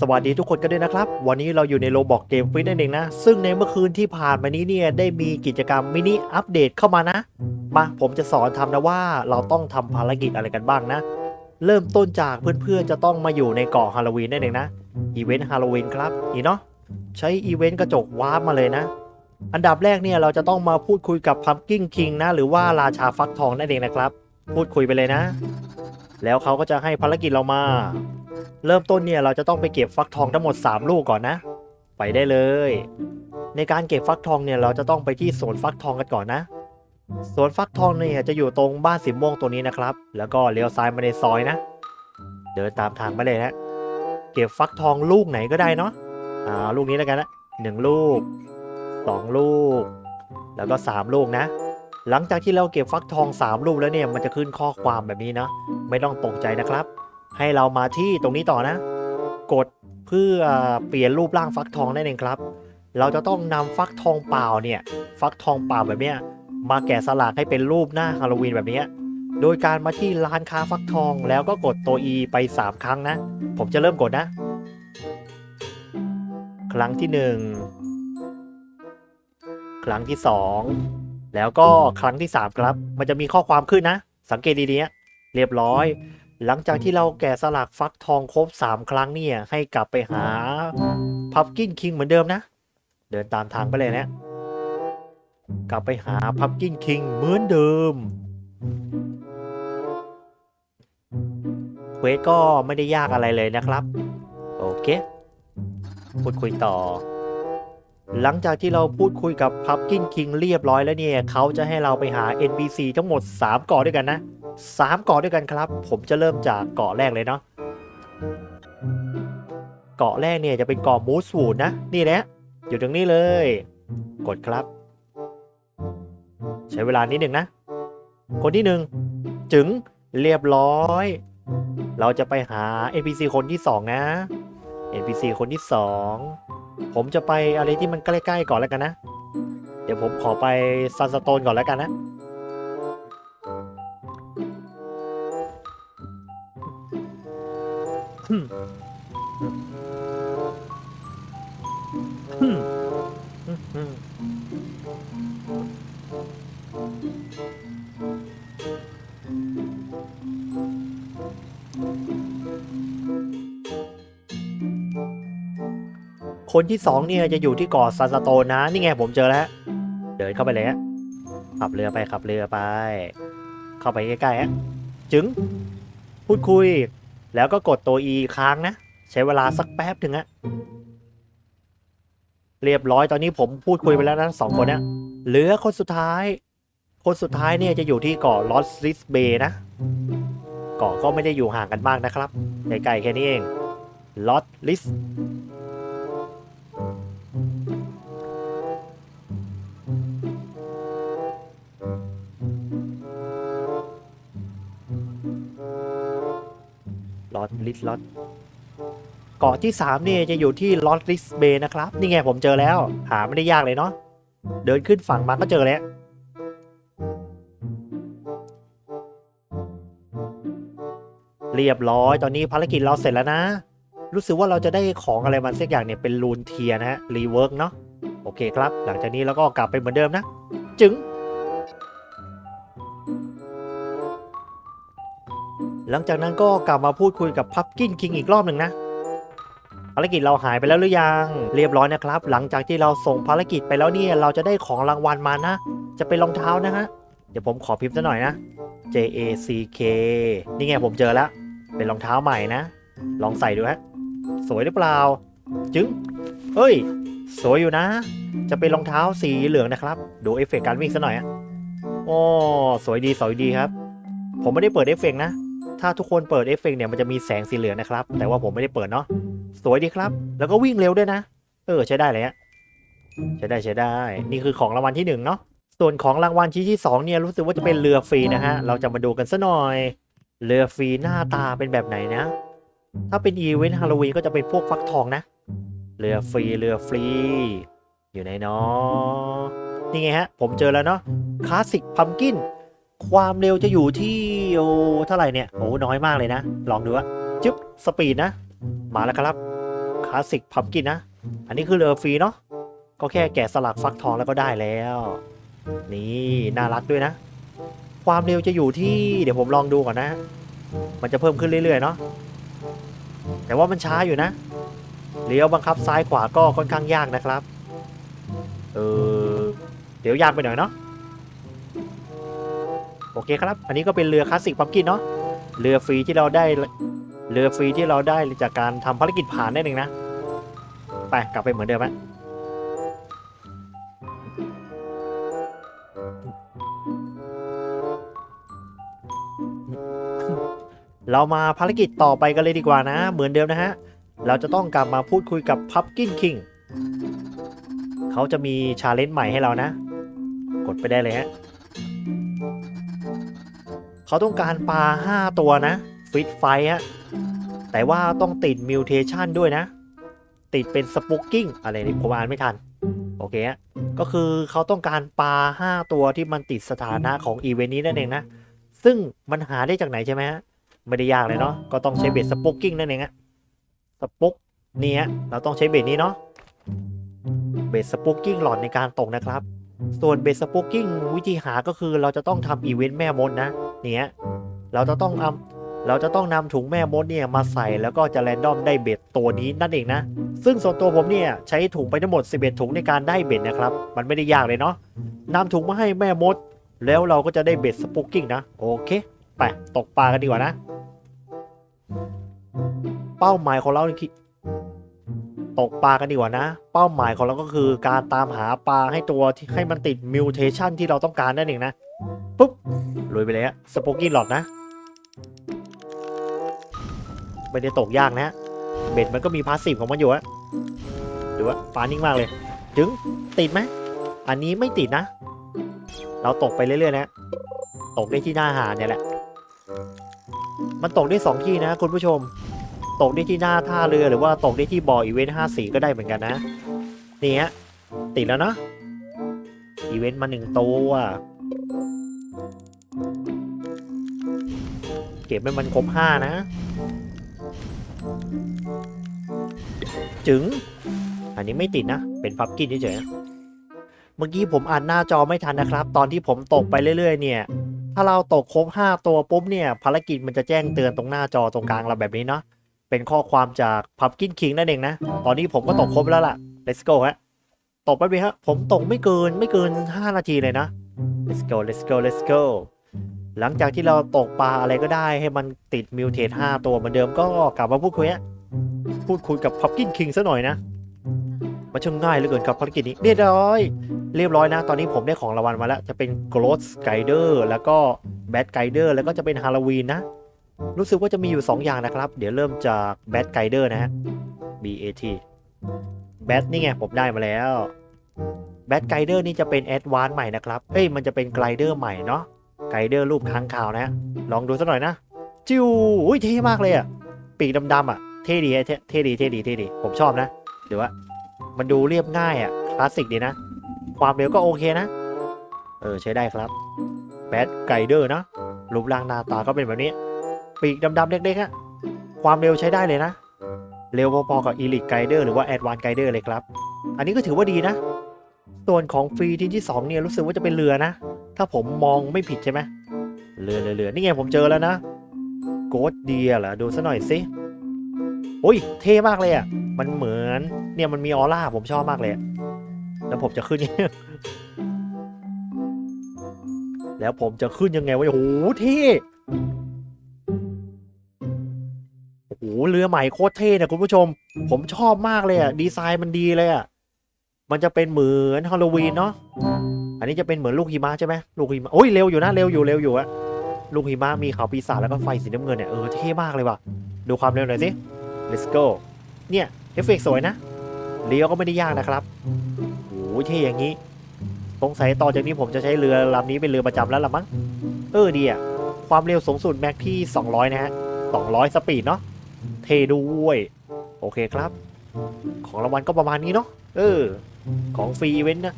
สวัสดีทุกคนกันด้วยนะครับ วันนี้เราอยู่ในโลบอกเกมฟิตนั่นเองนะ ซึ่งในเมื่อคืนที่ผ่านมานี้เนี่ยได้มีกิจกรรมมินิอัปเดตเข้ามานะ มาผมจะสอนทำนะว่าเราต้องทำภารกิจอะไรกันบ้างนะ เริ่มต้นจากเพื่อนๆจะต้องมาอยู่ในเกาะฮาโลวีนนั่นเองนะอีเวนต์ฮาโลวีนครับนี่เนาะใช้อีเวนต์กระจกวาร์ปมาเลยนะ อันดับแรกเนี่ยเราจะต้องมาพูดคุยกับพัมกิ้งคิงนะหรือว่าราชาฟักทองนั่นเองนะครับ พูดคุยไปเลยนะ แล้วเขาก็จะให้ภารกิจเรามา เริ่มต้นเนี่ยเราจะต้องไปเก็บฟักทองทั้งหมด 3 ลูกก่อนนะ ไปได้เลย ในการเก็บฟักทองเนี่ยเราจะต้องไปที่สวนฟักทองกันก่อนนะสวนฟักทองเนี่ยจะอยู่ตรงบ้านสีม่วงตัวนี้นะครับ แล้วก็เลี้ยวซ้ายมาในซอยนะ เดินตามทางไปเลยนะ เก็บฟักทองลูกไหนก็ได้เนาะอ่าลูกนี้แล้วกันนะหนึ่งลูกสองลูก แล้วก็สามลูกนะ หลังจากที่เราเก็บฟักทองสามลูกแล้วเนี่ยมันจะขึ้นข้อความแบบนี้นะ ไม่ต้องตกใจนะครับ ให้เรามาที่ตรงนี้ต่อนะ กดเพื่อเปลี่ยนรูปร่างฟักทองนั่นเองครับ เราจะต้องนำฟักทองเปล่าเนี่ยฟักทองเปล่าแบบเนี้ยมาแกะสลักให้เป็นรูปหน้าฮาโลวีนแบบเนี้ยโดยการมาที่ร้านค้าฟักทองแล้วก็กดตัว E ไป 3 ครั้งนะ ผมจะเริ่มกดนะ ครั้งที่ 1 ครั้งที่ 2 แล้วก็ครั้งที่ 3 ครับ มันจะมีข้อความขึ้นนะ สังเกตดีๆนะเรียบร้อย หลังจากที่เราแกะสลักฟักทองครบ 3 ครั้งเนี่ย ให้กลับไปหาพับกินคิงเหมือนเดิมนะ เดินตามทางไปเลยนะ กลับไปหาพับกินคิงเหมือนเดิมเควสก็ไม่ได้ยากอะไรเลยนะครับ โอเค พูดคุยต่อ หลังจากที่เราพูดคุยกับพับกินคิงเรียบร้อยแล้วเนี่ย เขาจะให้เราไปหา NPC ทั้งหมด3เกาะด้วยกันนะ 3เกาะด้วยกันครับ ผมจะเริ่มจากเกาะแรกเลยเนาะเกาะแรกเนี่ยจะเป็นเกาะมูสวูดนะ นี่แหละอยู่ตรงนี้เลย กดครับ ใช้เวลานิดหนึ่งนะ คนที่หนึ่งจึงเรียบร้อย เราจะไปหา NPC คนที่สองนะ NPC คนที่สองผมจะไปอะไรที่มันใกล้ๆก่อนแล้วกันนะ เดี๋ยวผมขอไปซันสโตนก่อนแล้วกันนะ คนที่สองเนี่ยจะอยู่ที่เกาะซันสโตนนะ นี่ไงผมเจอแล้ว เดินเข้าไปเลยฮะขับเรือไปขับเรือไป เข้าไปใกล้ๆฮะจึง พูดคุย แล้วก็กดตัว E ค้างนะ ใช้เวลาสักแป๊บถึงอะเรียบร้อยตอนนี้ผมพูดคุยไปแล้วนะสองคนเนี้ยเหลือคนสุดท้าย คนสุดท้ายเนี่ยจะอยู่ที่เกาะลอสซิสเบย์นะ เกาะก็ไม่ได้อยู่ห่างกันมากนะครับใกล้ๆแค่นี้เองลอสลิส อสลิสลอสเกาะที่3เนี่ยจะอยู่ที่ลอสลิสเบย์นะครับ นี่ไงผมเจอแล้ว หาไม่ได้ยากเลยเนาะเดินขึ้นฝั่งมาก็เจอแล้วเรียบร้อย ตอนนี้ภารกิจเราเสร็จแล้วนะ รู้สึกว่าเราจะได้ของอะไรมันสักอย่างเนี่ยเป็นรูนเทียนะฮะรีเวิร์กเนาะโอเคครับ หลังจากนี้เราก็กลับไปเหมือนเดิมนะ จึง หลังจากนั้นก็กลับมาพูดคุยกับพับกินคิงอีกรอบหนึ่งนะภารกิจเราหายไปแล้วหรือยัง เรียบร้อยนะครับ หลังจากที่เราส่งภารกิจไปแล้วเนี่ยเราจะได้ของรางวัลมานะ จะเป็นรองเท้านะฮะเดี๋ยวผมขอพิมพ์ซะหน่อยนะ J A C K นี่ไงผมเจอแล้ว เป็นรองเท้าใหม่นะ ลองใส่ดูฮะสวยหรือเปล่า จึงเฮ้ย สวยอยู่นะ จะเป็นรองเท้าสีเหลืองนะครับ ดูเอฟเฟกต์การวิ่งซะหน่อยอะโอ้สวยดีสวยดีครับ ผมไม่ได้เปิดเอฟเฟกต์นะ ถ้าทุกคนเปิดเอฟเฟกต์เนี่ยมันจะมีแสงสีเหลืองนะครับ แต่ว่าผมไม่ได้เปิดเนาะสวยดีครับ แล้วก็วิ่งเร็วด้วยนะ เออใช้ได้เลยฮะใช้ได้ใช้ได้ นี่คือของรางวัลที่หนึ่งเนาะส่วนของรางวัลชิ้นที่สองเนี่ยรู้สึกว่าจะเป็นเรือฟรีนะฮะเราจะมาดูกันซะหน่อย เรือฟรีหน้าตาเป็นแบบไหนนะ ถ้าเป็นอีเวนต์ฮาโลวีนก็จะเป็นพวกฟักทองนะ เรือฟรีเรือฟรี อยู่ไหนเนาะนี่ไงฮะ ผมเจอแล้วเนาะคลาสสิกพัมกิน ความเร็วจะอยู่ที่โอ้เท่าไหร่เนี่ยโอ้น้อยมากเลยนะ ลองดูว่าจึ๊บสปีดนะ มาแล้วครับคลาสสิกพัมกินนะ อันนี้คือเรือฟรีเนาะก็แค่แกะสลักฟักทองแล้วก็ได้แล้ว นี่น่ารักด้วยนะ ความเร็วจะอยู่ที่เดี๋ยวผมลองดูก่อนนะ มันจะเพิ่มขึ้นเรื่อยๆเนาะแต่ว่ามันช้าอยู่นะเลี้ยวบังคับซ้ายขวาก็ค่อนข้างยากนะครับ เออ เดี๋ยวยากไปหน่อยเนาะ โอเคครับ อันนี้ก็เป็นเรือคลาสสิกพัมกินเนาะเรือฟรีที่เราได้เรือฟรีที่เราได้จากการทำภารกิจผ่านได้หนึ่งนะ ไปกลับไปเหมือนเดิมไหมเรามาภารกิจต่อไปกันเลยดีกว่านะ เหมือนเดิมนะฮะ เราจะต้องกลับมาพูดคุยกับพับกินคิงเขาจะมีชาเลนจ์ใหม่ให้เรานะ กดไปได้เลยฮะ เขาต้องการปลา 5 ตัวนะ ฟิตไฟฮะ แต่ว่าต้องติดมิวเทชันด้วยนะ ติดเป็นสปุกกิ้งอะไรนี่ผมอ่านไม่ทัน โอเคฮะ ก็คือเขาต้องการปลา 5 ตัวที่มันติดสถานะของอีเวนต์นี้นั่นเองนะ ซึ่งมันหาได้จากไหนใช่ไหมฮะ ไม่ได้ยากเลยเนาะ ก็ต้องใช้เบ็ดสปุกกิ้งนั่นเองอะสปุกเนี่ฮะเราต้องใช้เบ็ดนี้เนาะ เบ็ดสปุกกิ้งหลอดในการตกนะครับ ส่วนเบ็ดสปุกกิ้งวิธีหาก็คือเราจะต้องทำอีเวนต์แม่มดนะเนี่ยเราจะต้องเอาเราจะต้องนำถุงแม่มดเนี่ยมาใส่แล้วก็จะแรนดอมได้เบ็ดตัวนี้นั่นเองนะ ซึ่งส่วนตัวผมเนี่ยใช้ถุงไปทั้งหมด 11 ถุงในการได้เบ็ดนะครับ มันไม่ได้ยากเลยเนาะนำถุงมาให้แม่มด แล้วเราก็จะได้เบ็ดสปุกกิ้งนะโอเคไปตกปลากันดีกว่านะ เป้าหมายของเราคือ ตกปลากันดีกว่านะ เป้าหมายของเราก็คือการตามหาปลาให้ตัวที่ให้มันติดมิวเทชันที่เราต้องการนั่นเองนะ ปุ๊บลุยไปเลยฮะสปอกี้หลอดนะ ไม่ได้ตกยากนะ เบ็ดมันก็มีพาสซีฟของมันอยู่อะดูว่าปลานิ่งมากเลย ถึงติดไหม อันนี้ไม่ติดนะ เราตกไปเรื่อยๆนะ ตกได้ที่หน้าหาดเนี่ยแหละ มันตกได้สองที่นะคุณผู้ชม ตกได้ที่หน้าท่าเรือหรือว่าตกได้ที่บ่ออีเวนต์ห้าสีก็ได้เหมือนกันนะนี่ฮะติดแล้วเนาะอีเวนต์มาหนึ่งตัวเก็บให้มันครบห้านะ จึง อันนี้ไม่ติดนะ เป็นพับกินเฉยเมื่อกี้ผมอ่านหน้าจอไม่ทันนะครับ ตอนที่ผมตกไปเรื่อย ๆ เนี่ย ถ้าเราตกครบ 5 ตัวปุ๊บเนี่ย ภารกิจมันจะแจ้งเตือนตรงหน้าจอตรงกลางเราแบบนี้เนาะ เป็นข้อความจากพับกินคิงนั่นเองนะ ตอนนี้ผมก็ตกครบแล้วล่ะ let's go ฮะ ตกไปไหมฮะ ผมตกไม่เกินไม่เกิน 5 นาทีเลยนะ let's go let's go let's go หลังจากที่เราตกปลาอะไรก็ได้ให้มันติดมิวเทส5ตัวเหมือนเดิมก็กลับมาพูดคุยฮะ พูดคุยกับพับกินคิงซะหน่อยนะมันช่างง่ายเหลือเกินครับภารกิจนี้เรียบร้อย เรียบร้อยนะ ตอนนี้ผมได้ของรางวัลมาแล้ว จะเป็น Ghost Guider แล้วก็ Bad Guider แล้วก็จะเป็นฮาโลวีนนะ รู้สึกว่าจะมีอยู่ 2 อย่างนะครับ เดี๋ยวเริ่มจาก Bad Guider นะฮะ BAT Bad นี่ไง ผมได้มาแล้ว Bad Guider นี่จะเป็น a d v a n c e ใหม่นะครับ เอ้ยมันจะเป็น Glider ใหม่เนาะ Glider รูปค้างคาวนะฮะลองดูสักหน่อยนะ จิวอุ้ยเท่มากเลยอะปีกดำๆอะเท่ดีเท่เท่ดีเท่ดีเท่ดี ผมชอบนะหรือว่ามันดูเรียบง่ายอะคลาสสิกดีนะ ความเร็วก็โอเคนะ เออใช้ได้ครับแบดไกเดอร์นะรูปร่างหน้าตาก็เป็นแบบนี้ ปีกดำๆเล็กๆอะความเร็วใช้ได้เลยนะ เร็วพอๆกับอีลิ e ไกเดอร์หรือว่าแอดวานไกเดอร์เลยครับ อันนี้ก็ถือว่าดีนะ ส่วนของฟรีที่ที่2เนี่ยรู้สึกว่าจะเป็นเรือนะ ถ้าผมมองไม่ผิดใช่ไหมเรือเรือเรือนี่ไงผมเจอแล้วนะโกดเดียเหรอดูซะหน่อยสิโอ้ยเท่มากเลยอะมันเหมือนเนี่ยมันมีออร่าผมชอบมากเลย แล้วผมจะขึ้นยังไงแล้วผมจะขึ้นยังไงวะโอ้โหเท่ เรือใหม่โคตรเท่นะคุณผู้ชม ผมชอบมากเลยอะ ดีไซน์มันดีเลยอะ มันจะเป็นเหมือนฮาโลวีนเนาะ อันนี้จะเป็นเหมือนลูกหิมะใช่ไหมลูกหิมะโอ้ยเร็วอยู่นะ เร็วอยู่เร็วอยู่อะลูกหิมะมีขาวปีศาจแล้วก็ไฟสีน้ำเงินเนี่ย เออเท่มากเลยว่ะ ดูความเร็วหน่อยสิ let's go เนี่ยเอฟเฟกต์สวยนะ เลี้ยวก็ไม่ได้ยากนะครับโอ้ยเท่อย่างนี้สงสัยต่อจากนี้ผมจะใช้เรือลำนี้เป็นเรือประจำแล้วละมั้ง เออดีอะความเร็วสูงสุดแม็กที่ 200 นะฮะ 200 สปีดเนาะ เทด้วย โอเคครับ ของรางวัลก็ประมาณนี้เนาะเออ ของฟรีอีเวนต์นะ